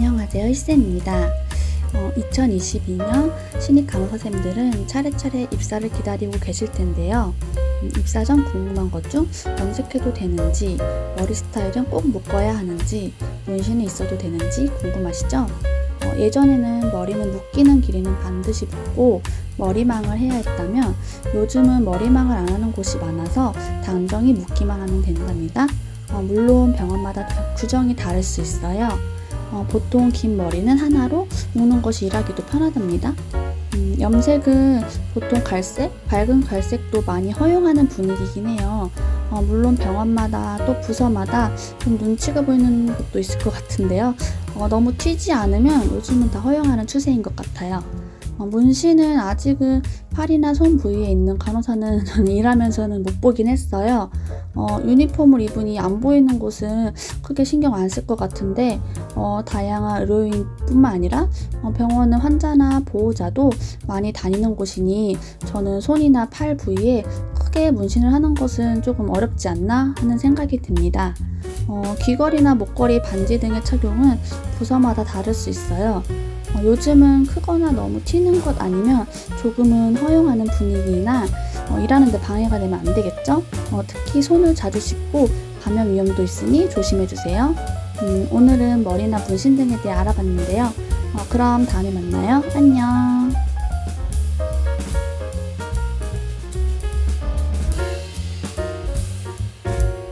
안녕하세요. 희쌤입니다. 어, 2022년 신입 선생님들은 차례차례 입사를 기다리고 계실 텐데요. 음, 입사 전 궁금한 것 중 염색해도 되는지, 머리 스타일은 꼭 묶어야 하는지, 문신이 있어도 되는지 궁금하시죠? 어, 예전에는 머리는 묶이는 길이는 반드시 묶고 머리망을 해야 했다면 요즘은 머리망을 안 하는 곳이 많아서 단정히 묶기만 하면 된답니다. 어, 물론 병원마다 규정이 다를 수 있어요. 어, 보통 긴 머리는 하나로 묶는 것이 일하기도 편하답니다. 음, 염색은 보통 갈색, 밝은 갈색도 많이 허용하는 분위기긴 해요. 어, 물론 병원마다 또 부서마다 좀 눈치가 보이는 곳도 있을 것 같은데요. 어, 너무 튀지 않으면 요즘은 다 허용하는 추세인 것 같아요. 어, 문신은 아직은 팔이나 손 부위에 있는 간호사는 일하면서는 못 보긴 했어요. 어, 유니폼을 입으니 안 보이는 곳은 크게 신경 안 쓸 것 같은데 어, 다양한 의료인뿐만 아니라 어, 병원은 환자나 보호자도 많이 다니는 곳이니 저는 손이나 팔 부위에 크게 문신을 하는 것은 조금 어렵지 않나 하는 생각이 듭니다. 어, 귀걸이나 목걸이, 반지 등의 착용은 부서마다 다를 수 있어요. 어, 요즘은 크거나 너무 튀는 것 아니면 조금은 허용하는 분위기나 어, 일하는 데 방해가 되면 안 되겠죠? 어, 특히 손을 자주 씻고 감염 위험도 있으니 조심해 주세요. 음, 오늘은 머리나 문신 등에 대해 알아봤는데요. 어, 그럼 다음에 만나요. 안녕.